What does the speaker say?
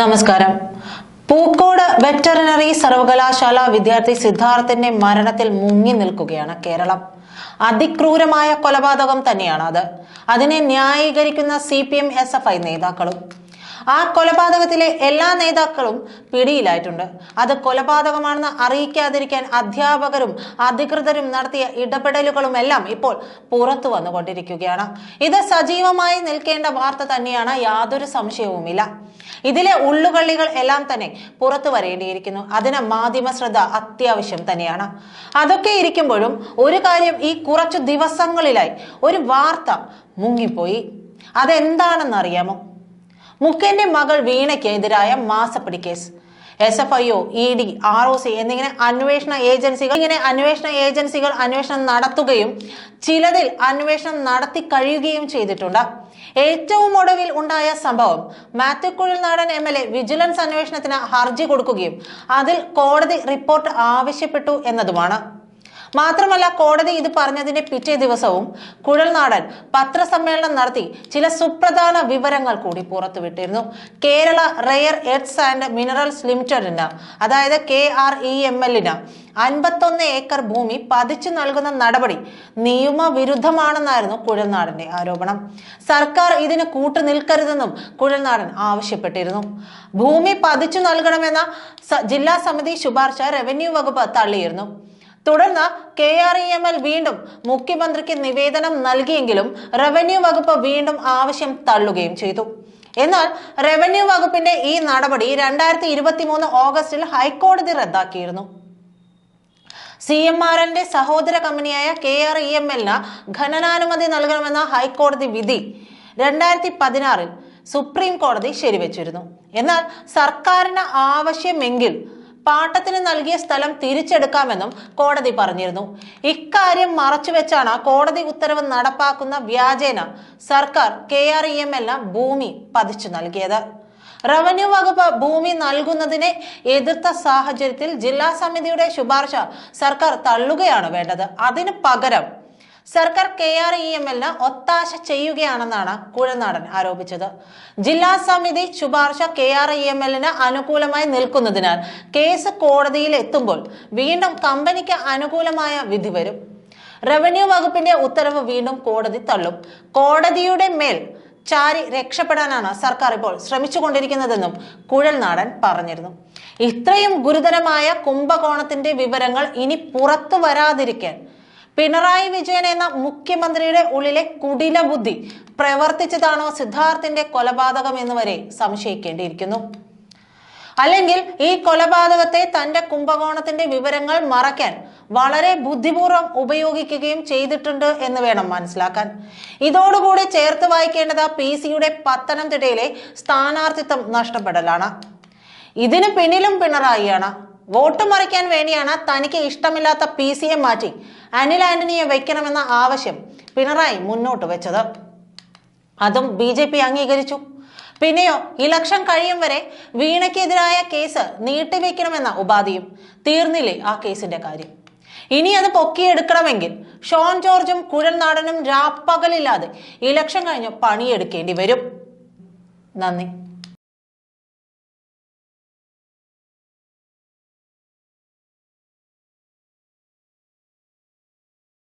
നമസ്കാരം. പൂക്കോട് വെറ്ററിനറി സർവകലാശാല വിദ്യാർത്ഥി സിദ്ധാർത്ഥിന്റെ മരണത്തിൽ മുങ്ങി നിൽക്കുകയാണ് കേരളം. അതിക്രൂരമായ കൊലപാതകം തന്നെയാണ് അത് അതിനെ ന്യായീകരിക്കുന്ന C P M S F I നേതാക്കളും ആ കൊലപാതകത്തിലെ എല്ലാ നേതാക്കളും പിടിയിലായിട്ടുണ്ട്. അത് കൊലപാതകമാണെന്ന് അറിയിക്കാതിരിക്കാൻ അധ്യാപകരും അധികൃതരും നടത്തിയ ഇടപെടലുകളും എല്ലാം ഇപ്പോൾ പുറത്തു വന്നുകൊണ്ടിരിക്കുകയാണ്. ഇത് സജീവമായി നിൽക്കേണ്ട വാർത്ത തന്നെയാണ് യാതൊരു സംശയവുമില്ല. ഇതിലെ ഉള്ളുകള്ളികൾ എല്ലാം തന്നെ പുറത്തു വരേണ്ടിയിരിക്കുന്നു. അതിന് മാധ്യമ ശ്രദ്ധ അത്യാവശ്യം തന്നെയാണ്. അതൊക്കെ ഇരിക്കുമ്പോഴും ഒരു കാര്യം ഈ കുറച്ചു ദിവസങ്ങളിലായി ഒരു വാർത്ത മുങ്ങിപ്പോയി. അതെന്താണെന്ന് അറിയാമോ മുഖ്യന്റെ മകൾ വീണയ്ക്കെതിരായ മാസപ്പടി case. S F I O E D R O C എന്നിങ്ങനെ അന്വേഷണ ഏജൻസികൾ ഇങ്ങനെ അന്വേഷണ ഏജൻസികൾ അന്വേഷണം നടത്തുകയും ചിലതിൽ അന്വേഷണം നടത്തി കഴിയുകയും ചെയ്തിട്ടുണ്ട്. ഏറ്റവും ഒടുവിൽ ഉണ്ടായ സംഭവം Mathew Kuzhalnadan M L A vigilance അന്വേഷണത്തിന് ഹർജി കൊടുക്കുകയും അതിൽ കോടതി റിപ്പോർട്ട് ആവശ്യപ്പെട്ടു എന്നതുമാണ്. മാത്രമല്ല കോടതി ഇത് പറഞ്ഞതിന്റെ പിറ്റേ ദിവസവും കുഴൽനാടൻ പത്രസമ്മേളനം നടത്തി ചില സുപ്രധാന വിവരങ്ങൾ കൂടി പുറത്തുവിട്ടിരുന്നു. Kerala rare earths and minerals ലിമിറ്റഡിന് അതായത് കെ ആർ ഇ എം എല്ലിന് അൻപത്തൊന്ന് ഏക്കർ ഭൂമി പതിച്ചു നൽകുന്ന നടപടി നിയമവിരുദ്ധമാണെന്നായിരുന്നു കുഴൽനാടന്റെ ആരോപണം. സർക്കാർ ഇതിന് കൂട്ടു നിൽക്കരുതെന്നും കുഴൽനാടൻ ആവശ്യപ്പെട്ടിരുന്നു. ഭൂമി പതിച്ചു നൽകണമെന്ന ജില്ലാ സമിതി ശുപാർശ റവന്യൂ വകുപ്പ് തള്ളിയിരുന്നു. തുടർന്ന് K R E M L വീണ്ടും മുഖ്യമന്ത്രിക്ക് നിവേദനം നൽകിയെങ്കിലും റവന്യൂ വകുപ്പ് വീണ്ടും ആവശ്യം തള്ളുകയും ചെയ്തു. എന്നാൽ റവന്യൂ വകുപ്പിന്റെ ഈ നടപടി രണ്ടായിരത്തി ഇരുപത്തി മൂന്ന് ഓഗസ്റ്റിൽ ഹൈക്കോടതി റദ്ദാക്കിയിരുന്നു. സി എം ആർ എല്ലിന്റെ സഹോദര കമ്പനിയായ കെ ആർ ഇ എം എല്ലിന് ഖനനാനുമതി നൽകണമെന്ന ഹൈക്കോടതി വിധി രണ്ടായിരത്തി പതിനാറിൽ സുപ്രീം കോടതി ശരിവെച്ചിരുന്നു. എന്നാൽ സർക്കാരിന് ആവശ്യമെങ്കിൽ പാട്ടത്തിന് നൽകിയ സ്ഥലം തിരിച്ചെടുക്കാമെന്നും കോടതി പറഞ്ഞിരുന്നു. ഇക്കാര്യം മറച്ചുവെച്ചാണ് കോടതി ഉത്തരവ് നടപ്പാക്കുന്ന വ്യാജേന സർക്കാർ കെ ആർ ഇ എം എല്ലാം ഭൂമി പതിച്ചു നൽകിയത്. റവന്യൂ വകുപ്പ് ഭൂമി നൽകുന്നതിനെ എതിർത്ത സാഹചര്യത്തിൽ ജില്ലാ സമിതിയുടെ ശുപാർശ സർക്കാർ തള്ളുകയാണ് വേണ്ടത്. അതിന് പകരം സർക്കാർ കെ ആർ ഇ എം എല്ലിന് ഒത്താശ ചെയ്യുകയാണെന്നാണ് കുഴനാടൻ ആരോപിച്ചത്. ജില്ലാ സമിതി ശുപാർശ കെ ആർ ഇ എം എല്ലിന് അനുകൂലമായി നിൽക്കുന്നതിനാൽ കേസ് കോടതിയിൽ എത്തുമ്പോൾ വീണ്ടും കമ്പനിക്ക് അനുകൂലമായ വിധി വരും. റവന്യൂ വകുപ്പിന്റെ ഉത്തരവ് വീണ്ടും കോടതി തള്ളും. കോടതിയുടെ മേൽ ചാരി രക്ഷപ്പെടാനാണ് സർക്കാർ ഇപ്പോൾ ശ്രമിച്ചുകൊണ്ടിരിക്കുന്നതെന്നും കുഴൽനാടൻ പറഞ്ഞിരുന്നു. ഇത്രയും ഗുരുതരമായ കുംഭകോണത്തിന്റെ വിവരങ്ങൾ ഇനി പുറത്തു വരാതിരിക്കാൻ പിണറായി വിജയൻ എന്ന മുഖ്യമന്ത്രിയുടെ ഉള്ളിലെ കുടില ബുദ്ധി പ്രവർത്തിച്ചതാണോ സിദ്ധാർത്ഥിന്റെ കൊലപാതകം എന്ന് വരെ സംശയിക്കേണ്ടിയിരിക്കുന്നു. അല്ലെങ്കിൽ ഈ കൊലപാതകത്തെ തന്റെ കുംഭകോണത്തിന്റെ വിവരങ്ങൾ മറയ്ക്കാൻ വളരെ ബുദ്ധിപൂർവം ഉപയോഗിക്കുകയും ചെയ്തിട്ടുണ്ട് എന്ന് വേണം മനസ്സിലാക്കാൻ. ഇതോടുകൂടി ചേർത്ത് വായിക്കേണ്ടത് പി സിയുടെ പത്തനംതിട്ടയിലെ സ്ഥാനാർത്ഥിത്വം നഷ്ടപ്പെടലാണ്. ഇതിന് പിന്നിലും പിണറായിയാണ്. വോട്ട് മറിക്കാൻ വേണ്ടിയാണ് തനിക്ക് ഇഷ്ടമില്ലാത്ത പി സിയെ മാറ്റി അനിൽ ആന്റണിയെ വയ്ക്കണമെന്ന ആവശ്യം പിണറായി മുന്നോട്ട് വെച്ചത്. അതും ബി ജെ പി അംഗീകരിച്ചു. പിന്നെയോ ഇലക്ഷൻ കഴിയും വരെ വീണയ്ക്കെതിരായ കേസ് നീട്ടിവെക്കണമെന്ന ഉപാധിയും തീർന്നില്ലേ ആ കേസിന്റെ കാര്യം. ഇനി അത് പൊക്കിയെടുക്കണമെങ്കിൽ ഷോൺ ജോർജും കുഴൽനാടനും രാപ്പകലില്ലാതെ ഇലക്ഷൻ കഴിഞ്ഞ് പണിയെടുക്കേണ്ടി വരും. നന്ദി.